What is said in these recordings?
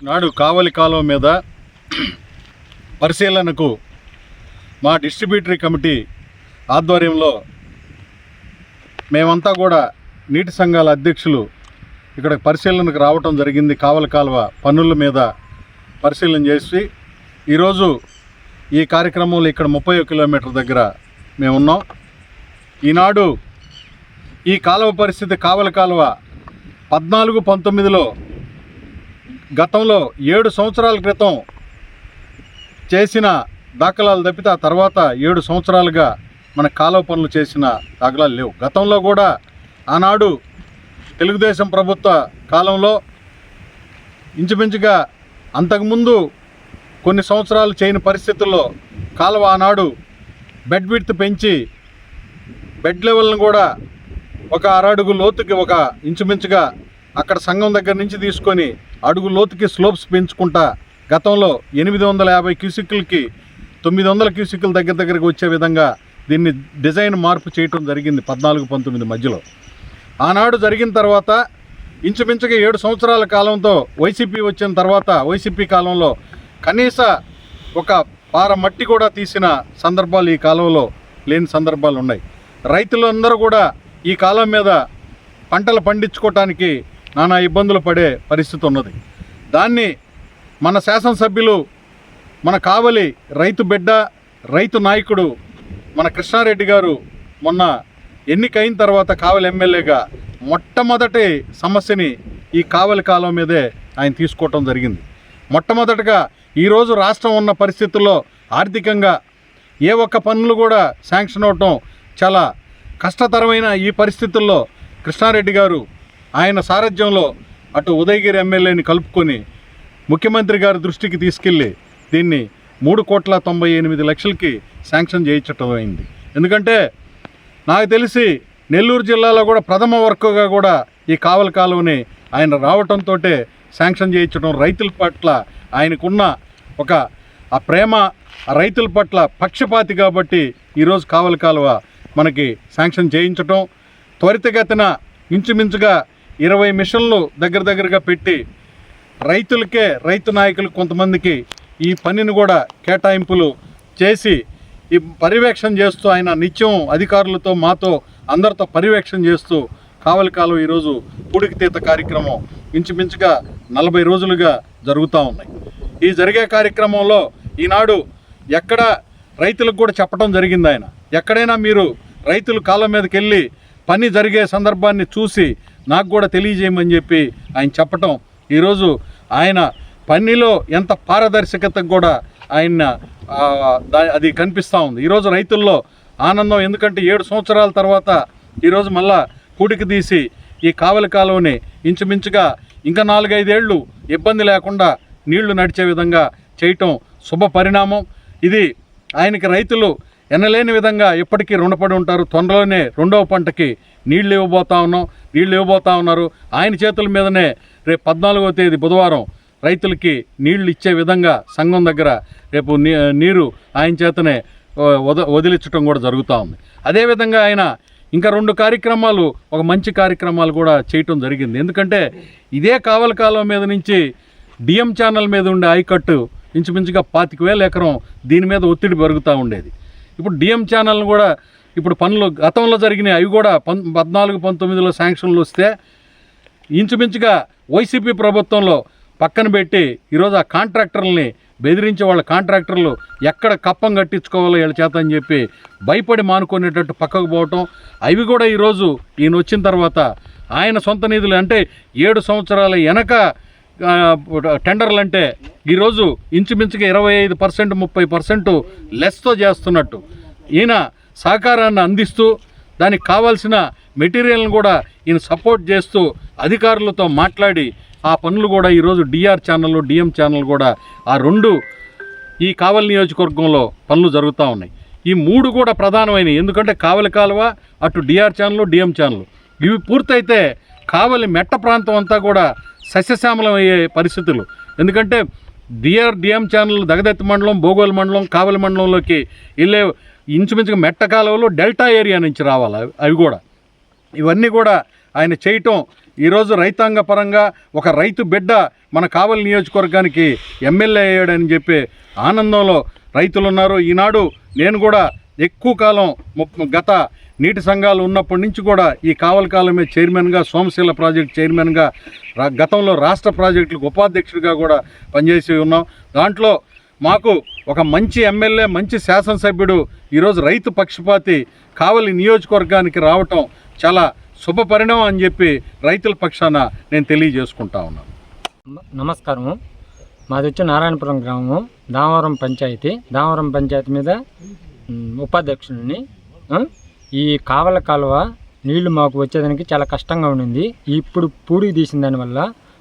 నాడు కావలి కాలువ మీద పరిశీలనకు మా డిస్ట్రిబ్యూటరీ కమిటీ ఆధ్వర్యంలో మేమంతా కూడా నీటి సంఘాల అధ్యక్షులు ఇక్కడ పరిశీలనకు రావటం జరిగింది కావలి కాలువ పన్నుల మీద పరిశీలన చేసి ఈరోజు ఈ కార్యక్రమంలో ఇక్కడ ముప్పై కిలోమీటర్ దగ్గర మేమున్నాం. ఈనాడు ఈ కాలువ పరిస్థితి కావలి కాలువ పద్నాలుగు పంతొమ్మిదిలో గతంలో ఏడు సంవత్సరాల క్రితం చేసిన దాఖలాలు తప్పితే ఆ తర్వాత ఏడు సంవత్సరాలుగా మన కాలువ పనులు చేసిన దాఖలాలు లేవు. గతంలో కూడా ఆనాడు తెలుగుదేశం ప్రభుత్వ కాలంలో ఇంచుమించుగా అంతకుముందు కొన్ని సంవత్సరాలు చేయని పరిస్థితుల్లో కాలువ ఆనాడు బెడ్ విడ్త్ పెంచి బెడ్ లెవెల్ను కూడా ఒక అరడుగు లోతుకి ఒక ఇంచుమించుగా అక్కడ సంఘం దగ్గర నుంచి తీసుకొని అడుగు లోతుకి స్లోప్స్ పెంచుకుంటా గతంలో ఎనిమిది వందల యాభై క్యూసిక్లకి తొమ్మిది వందల క్యూసిక్ల దగ్గర దగ్గరకు వచ్చే విధంగా దీన్ని డిజైన్ మార్పు చేయటం జరిగింది పద్నాలుగు పంతొమ్మిది మధ్యలో. ఆనాడు జరిగిన తర్వాత ఇంచుమించుగా ఏడు సంవత్సరాల కాలంతో వైసీపీ వచ్చిన తర్వాత వైసీపీ కాలంలో కనీస ఒక పార మట్టి కూడా తీసిన సందర్భాలు ఈ కాలంలో లేని సందర్భాలు ఉన్నాయి. రైతులందరూ కూడా ఈ కాలం మీద పంటలు పండించుకోవటానికి నానా ఇబ్బందులు పడే పరిస్థితి ఉన్నది. దాన్ని మన శాసనసభ్యులు మన కావలి రైతు బిడ్డ రైతు నాయకుడు మన కృష్ణారెడ్డి గారు మొన్న ఎన్నికైన తర్వాత కావలి ఎమ్మెల్యేగా మొట్టమొదటి సమస్యని ఈ కావలి కాలం మీదే ఆయన తీసుకోవటం జరిగింది. మొట్టమొదటగా ఈరోజు రాష్ట్రం ఉన్న పరిస్థితుల్లో ఆర్థికంగా ఏ ఒక్క పనులు కూడా శాంక్షన్ అవటం చాలా కష్టతరమైన ఈ పరిస్థితుల్లో కృష్ణారెడ్డి గారు ఆయన సారథ్యంలో అటు ఉదయగిరి ఎమ్మెల్యేని కలుపుకొని ముఖ్యమంత్రి గారి దృష్టికి తీసుకెళ్ళి దీన్ని మూడు కోట్ల తొంభై ఎనిమిది లక్షలకి శాంక్షన్ చేయించటం అయింది ఎందుకంటే నాకు తెలిసి నెల్లూరు జిల్లాలో కూడా ప్రథమ వర్క్గా కూడా ఈ కావలి కాలువని ఆయన రావటంతో శాంక్షన్ చేయించడం రైతుల పట్ల ఆయనకున్న ఒక ఆ ప్రేమ రైతుల పట్ల పక్షపాతి కాబట్టి ఈరోజు కావలి కాలువ మనకి శాంక్షన్ చేయించటం త్వరితగతిన ఇంచుమించుగా ఇరవై మిషన్లు దగ్గర దగ్గరగా పెట్టి రైతులకే రైతు నాయకులు కొంతమందికి ఈ పనిని కూడా కేటాయింపులు చేసి ఈ పర్యవేక్షణ చేస్తూ ఆయన నిత్యం అధికారులతో మాతో అందరితో పర్యవేక్షణ చేస్తూ కావలి కాలం ఈరోజు పూడికితీత కార్యక్రమం ఇంచుమించుగా నలభై రోజులుగా జరుగుతూ ఉన్నాయి. ఈ జరిగే కార్యక్రమంలో ఈనాడు ఎక్కడ రైతులకు కూడా చెప్పడం జరిగింది ఆయన. ఎక్కడైనా మీరు రైతులు కాలం మీదకి వెళ్ళి పని జరిగే సందర్భాన్ని చూసి నాకు కూడా తెలియజేయమని చెప్పి ఆయన చెప్పటం. ఈరోజు ఆయన పనిలో ఎంత పారదర్శకత కూడా ఆయన అది కనిపిస్తూ ఉంది. ఈరోజు రైతుల్లో ఆనందం ఎందుకంటే ఏడు సంవత్సరాల తర్వాత ఈరోజు మళ్ళా కూడికి తీసి ఈ కావలి కాలువని ఇంచుమించుగా ఇంకా నాలుగైదేళ్ళు ఇబ్బంది లేకుండా నీళ్ళు నడిచే విధంగా చేయటం శుభ పరిణామం. ఇది ఆయనకి రైతులు ఎనలేని విధంగా ఇప్పటికీ రుణపడి ఉంటారు. తొందరలోనే రెండవ పంటకి నీళ్ళు ఇవ్వబోతా ఉన్నాం నీళ్ళు ఇవ్వబోతా ఉన్నారు. ఆయన చేతుల మీదనే రేపు పద్నాలుగో తేదీ బుధవారం రైతులకి నీళ్ళు ఇచ్చే విధంగా సంఘం దగ్గర రేపు నీ- నీరు ఆయన చేతనే వద వదిలించడం కూడా జరుగుతూ ఉంది. అదేవిధంగా ఆయన ఇంకా రెండు కార్యక్రమాలు ఒక మంచి కార్యక్రమాలు కూడా చేయటం జరిగింది. ఎందుకంటే ఇదే కావల కాలం మీద నుంచి డిఎం ఛానల్ మీద ఉండే ఐకట్టు ఇంచుమించుగా పాతిక వేల ఎకరం దీని మీద ఒత్తిడి పెరుగుతూ ఉండేది. ఇప్పుడు డిఎం ఛానల్ని కూడా ఇప్పుడు పనులు గతంలో జరిగినాయి అవి కూడా పం పద్నాలుగు పంతొమ్మిదిలో శాంక్షన్లు వస్తే ఇంచుమించుగా వైసీపీ ప్రభుత్వంలో పక్కన పెట్టి ఈరోజు ఆ కాంట్రాక్టర్లని బెదిరించే వాళ్ళ కాంట్రాక్టర్లు ఎక్కడ కప్పం కట్టించుకోవాలో వీళ్ళ చేత అని చెప్పి భయపడి మానుకునేటట్టు పక్కకు పోవటం అవి కూడా ఈరోజు ఈయన వచ్చిన తర్వాత ఆయన సొంత నిధులు అంటే ఏడు సంవత్సరాల వెనక టెండర్లు అంటే ఈరోజు ఇంచుమించుగా ఇరవై ఐదు పర్సెంట్ ముప్పై పర్సెంట్ లెస్తో చేస్తున్నట్టు. ఈయన సహకారాన్ని అందిస్తూ దానికి కావాల్సిన మెటీరియల్ని కూడా ఈయన సపోర్ట్ చేస్తూ అధికారులతో మాట్లాడి ఆ పనులు కూడా ఈరోజు డిఆర్ ఛానల్ డిఎం ఛానల్ కూడా ఆ రెండు ఈ కావలి నియోజకవర్గంలో పనులు జరుగుతూ ఉన్నాయి. ఈ మూడు కూడా ప్రధానమైనవి. ఎందుకంటే కావలి కాలువ అటు డిఆర్ ఛానల్ డిఎం ఛానల్. ఇవి పూర్తయితే కావలి మెట్ట ప్రాంతం అంతా కూడా సస్యశ్యామలం అయ్యే పరిస్థితులు. ఎందుకంటే డిఆర్ డిఎం ఛానల్ దగదత్తి మండలం భోగోలు మండలం కావలి మండలంలోకి వెళ్ళే ఇంచుమించుగా మెట్ట కాలువలో డెల్టా ఏరియా నుంచి రావాలి అవి- అవి కూడా. ఇవన్నీ కూడా ఆయన చేయటం ఈరోజు రైతాంగ పరంగా ఒక రైతు బిడ్డ మన కావలి నియోజకవర్గానికి ఎమ్మెల్యే అయ్యాడని చెప్పి ఆనందంలో రైతులు ఉన్నారు. ఈనాడు నేను కూడా ఎక్కువ కాలం గత నీటి సంఘాలు ఉన్నప్పటి నుంచి కూడా ఈ కావలి కాలమే చైర్మన్గా సోమశీల ప్రాజెక్ట్ చైర్మన్గా రా- గతంలో రాష్ట్ర ప్రాజెక్టులకు ఉపాధ్యక్షుడిగా కూడా పనిచేసి ఉన్నాం. దాంట్లో మాకు ఒక మంచి ఎమ్మెల్యే మంచి శాసనసభ్యుడు ఈరోజు రైతు పక్షపాతి కావలి నియోజకవర్గానికి రావటం చాలా శుభ పరిణామం అని చెప్పి రైతుల పక్షాన నేను తెలియజేసుకుంటా ఉన్నాను. నమస్కారం నమస్కారము. మాది వచ్చి నారాయణపురం గ్రామము దామవరం పంచాయతీ. దామవరం పంచాయతీ మీద ఉపాధ్యక్షుడిని ఈ కావల కాలువ నీళ్ళు మాకు వచ్చేదానికి చాలా కష్టంగా ఉండింది. ఇప్పుడు పూడికి తీసిన దానివల్ల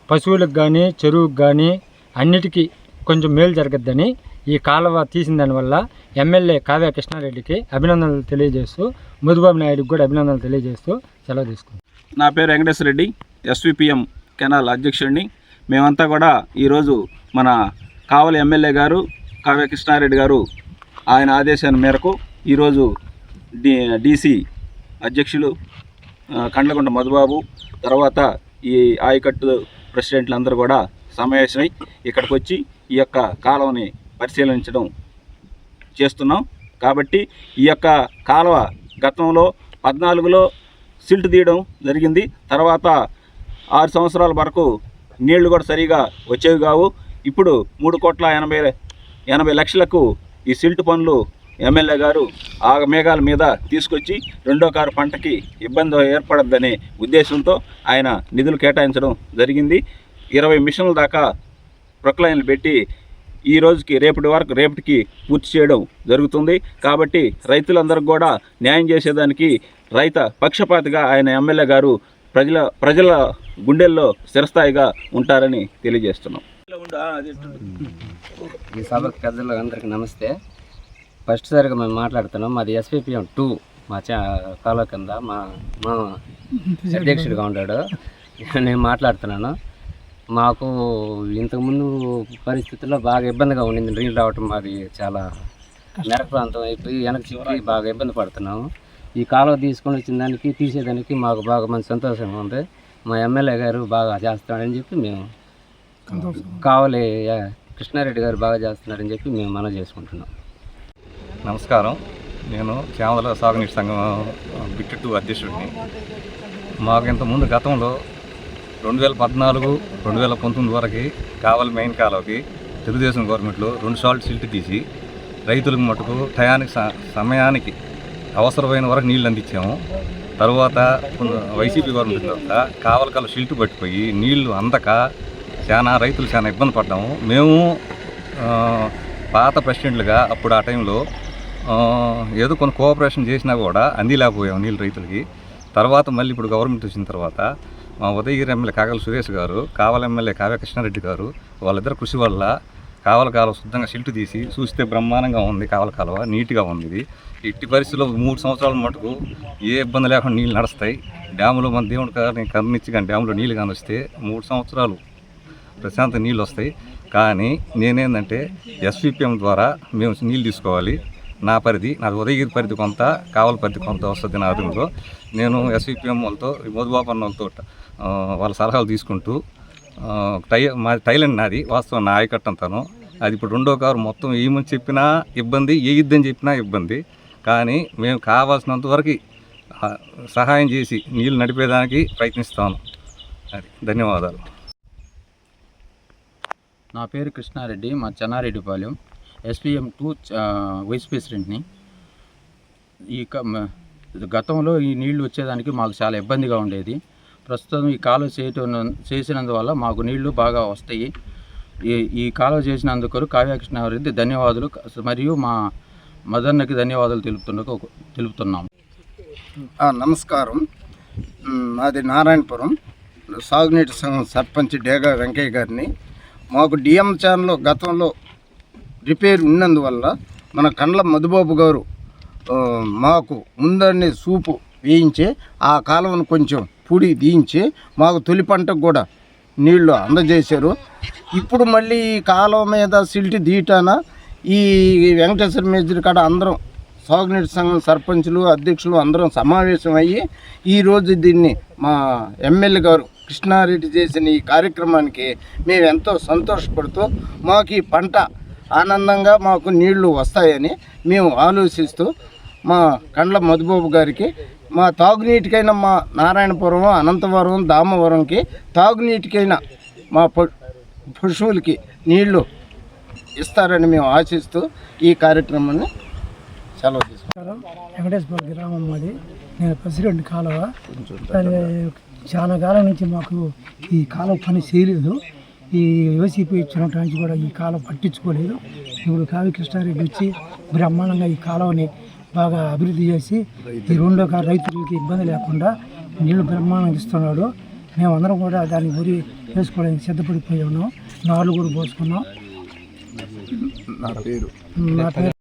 పశువులకు కానీ చెరువుకు కానీ అన్నిటికీ కొంచెం మేలు జరగద్దని ఈ కాలువ తీసిన దానివల్ల ఎమ్మెల్యే కావ్య కృష్ణారెడ్డికి అభినందనలు తెలియజేస్తూ మధుబాబు నాయుడుకి కూడా అభినందనలు తెలియజేస్తూ సెలవు తీసుకుంటాం నా పేరు వెంకటేశ్వర రెడ్డి ఎస్విపిఎం కెనాల్ అధ్యక్షుడిని. మేమంతా కూడా ఈరోజు మన కావలి ఎమ్మెల్యే గారు కావ్య కృష్ణారెడ్డి గారు ఆయన ఆదేశాల మేరకు ఈరోజు డి డీసీ అధ్యక్షులు ఆ, మధుబాబు తర్వాత ఈ ఆయకట్టు ప్రెసిడెంట్లు అందరూ కూడా సమావేశమై ఇక్కడికి వచ్చి ఈ యొక్క కాలువని పరిశీలించడం చేస్తున్నాం. కాబట్టి ఈ యొక్క కాలువ గతంలో పద్నాలుగులో సిల్ట్ తీయడం జరిగింది. తర్వాత ఆరు సంవత్సరాల వరకు నీళ్ళు కూడా సరిగా వచ్చేవి కావు. ఇప్పుడు మూడు కోట్ల ఎనభై ఎనభై లక్షలకు ఈ సిల్ట్ పనులు ఎమ్మెల్యే గారు ఆ మేఘాల మీద తీసుకొచ్చి రెండో కారు పంటకి ఇబ్బంది ఏర్పడద్దనే ఉద్దేశంతో ఆయన నిధులు కేటాయించడం జరిగింది. ఇరవై మిషన్ల దాకా ప్రొక్లైన్లు పెట్టి ఈ రోజుకి రేపటి వరకు రేపటికి పూర్తి చేయడం జరుగుతుంది. కాబట్టి రైతులందరికీ కూడా న్యాయం చేసేదానికి రైత పక్షపాతిగా ఆయన ఎమ్మెల్యే గారు ప్రజల ప్రజల గుండెల్లో స్థిరస్థాయిగా ఉంటారని తెలియజేస్తున్నాం. ఈ సభ పెద్దలు అందరికీ నమస్తే. ఫస్ట్ సారిగా మేము మాట్లాడుతున్నాం. మాది ఎస్పీపీఎం టూ మా చా కాలువ కింద మా మా అధ్యక్షుడిగా ఉన్నాడు నేను మాట్లాడుతున్నాను. మాకు ఇంతకుముందు పరిస్థితుల్లో బాగా ఇబ్బందిగా ఉండింది. నీళ్ళు రావటం మాది చాలా మెరక ప్రాంతం అయిపోయి వెనక చివరి బాగా ఇబ్బంది పడుతున్నాము. ఈ కాలువ తీసుకొని వచ్చిన దానికి తీసేదానికి మాకు బాగా మంచి సంతోషంగా ఉంది. మా ఎమ్మెల్యే గారు బాగా చేస్తున్నాడని చెప్పి మేము కావలి కృష్ణారెడ్డి గారు బాగా చేస్తున్నారని చెప్పి మేము మనం చేసుకుంటున్నాం. నమస్కారం. నేను చామల సాగునీటి సంఘం బిట్ టూ అధ్యక్షుడిని. మాకు ఇంతకుముందు గతంలో రెండు వేల పద్నాలుగు రెండు వేల పంతొమ్మిది వరకు కావలి మెయిన్ కాలువకి తెలుగుదేశం గవర్నమెంట్లో రెండు సార్లు సిల్ట్ తీసి రైతులకు మటుకు టయానికి స- సమయానికి అవసరమైన వరకు నీళ్ళు అందించాము. తర్వాత వైసీపీ గవర్నమెంట్ తర్వాత కావలి కాల సిల్ట్ పట్టిపోయి నీళ్ళు అందక చాలా రైతులు చాలా ఇబ్బంది పడ్డాము. మేము పాత ప్రెసిడెంట్లుగా అప్పుడు ఆ టైంలో ఏదో కొన్ని కోఆపరేషన్ చేసినా కూడా అందిలేకపోయాము నీళ్ళు రైతులకి. తర్వాత మళ్ళీ ఇప్పుడు గవర్నమెంట్ వచ్చిన తర్వాత మా ఉదయగిరి ఎమ్మెల్యే కాగల సురేష్ గారు కావల ఎమ్మెల్యే కావ్య కృష్ణారెడ్డి గారు వాళ్ళిద్దరు కృషి వల్ల కావల కాలువ శుద్ధంగా సిల్ట్ తీసి చూస్తే బ్రహ్మాండంగా ఉంది కావల కాలువ నీట్గా ఉంది ఇది. ఇట్టి పరిస్థితుల్లో మూడు సంవత్సరాల మటుకు ఏ ఇబ్బంది లేకుండా నీళ్ళు నడుస్తాయి. డ్యాములో మన దేవుడి కానీ కరుణిచ్చి కానీ డ్యాములో నీళ్ళు కానీ వస్తే మూడు సంవత్సరాలు ప్రశాంత నీళ్ళు వస్తాయి. కానీ నేనేందంటే ఎస్విపిఎం ద్వారా మేము నీళ్ళు తీసుకోవాలి. నా పరిధి నాది ఉదయగిరి పరిధి కొంత కావల పరిధి కొంత వస్తుంది నా అదుపులో. నేను ఎస్విపిఎం వాళ్ళతో మధుబాపన్న వాళ్ళతో వాళ్ళ సలహాలు తీసుకుంటూ టై మా టైలెండ్ నాది వాస్తవం నా ఆయకట్టంతాను అది ఇప్పుడు రెండో కారు మొత్తం ఏమని చెప్పినా ఇబ్బంది వేయిద్దని చెప్పినా ఇబ్బంది. కానీ మేము కావాల్సినంత వరకు సహాయం చేసి నీళ్ళు నడిపేదానికి ప్రయత్నిస్తాను. అది. ధన్యవాదాలు. నా పేరు కృష్ణారెడ్డి మా చెన్నారెడ్డిపాలెం. ఎస్పీఎం టూ వైస్ ప్రెసిడెంట్ని. ఈ గతంలో ఈ నీళ్ళు వచ్చేదానికి మాకు చాలా ఇబ్బందిగా ఉండేది. ప్రస్తుతం ఈ కాలువ చేయటం చేసినందువల్ల మాకు నీళ్ళు బాగా వస్తాయి. ఈ ఈ కాలువ చేసినందుకు కావ్యకృష్ణారెడ్డి ధన్యవాదాలు. మరియు మా మదన్నకి ధన్యవాదాలు తెలుపుతున్న. తెలుపుతున్నాం నమస్కారం. మాది నారాయణపురం. సాగునీటి సంఘం సర్పంచ్ డేగా వెంకయ్య గారిని. మాకు డిఎం ఛానల్ గతంలో రిపేర్ ఉన్నందువల్ల మన కండ్ల మధుబాబు గారు మాకు ముందరిని సూపు వేయించి ఆ కాలువను కొంచెం పూడి తీయించి మాకు తొలి పంటకు కూడా నీళ్ళు అందజేశారు. ఇప్పుడు మళ్ళీ ఈ కాలువ మీద సిల్టి దీటాన ఈ వెంకటేశ్వర మేజర్ కాడ అందరం సాగునీటి సంఘం సర్పంచులు అధ్యక్షులు అందరం సమావేశం అయ్యి ఈరోజు దీన్ని మా ఎమ్మెల్యే గారు కృష్ణారెడ్డి చేసిన ఈ కార్యక్రమానికి మేము ఎంతో సంతోషపడుతూ మాకు ఈ పంట ఆనందంగా మాకు నీళ్ళు వస్తాయని మేము ఆలోచిస్తూ మా కండ్ల మధుబాబు గారికి మా తాగునీటికైనా మా నారాయణపురం అనంతవరం దామవరంకి తాగునీటికైనా మా ప- పశువులకి నీళ్ళు ఇస్తారని మేము ఆశిస్తూ ఈ కార్యక్రమాన్ని సెలవు తీసుకుంటాం వెంకటేశ్వర గ్రామం మాది. నేను ప్రెసిడెంట్ కాలువ. చాలా కాలం నుంచి మాకు ఈ కాలువ పని చేయలేదు. ఈ యోసీపీ ఇచ్చినట్టు కూడా ఈ కాలువ పట్టించుకోలేదు. ఇప్పుడు కావి కృష్ణారెడ్డి వచ్చి బ్రహ్మాండంగా ఈ కాలువని బాగా అభివృద్ధి చేసి ఈ రెండో రైతులకి ఇబ్బంది లేకుండా నీళ్ళు బ్రహ్మాండంగా ఇస్తున్నాడు. మేమందరం కూడా దాన్ని వరి వేసుకోవడానికి సిద్ధపడిపోయి ఉన్నాం. నార్లు కూడా పోసుకున్నాం. నా పేరు నా పేరు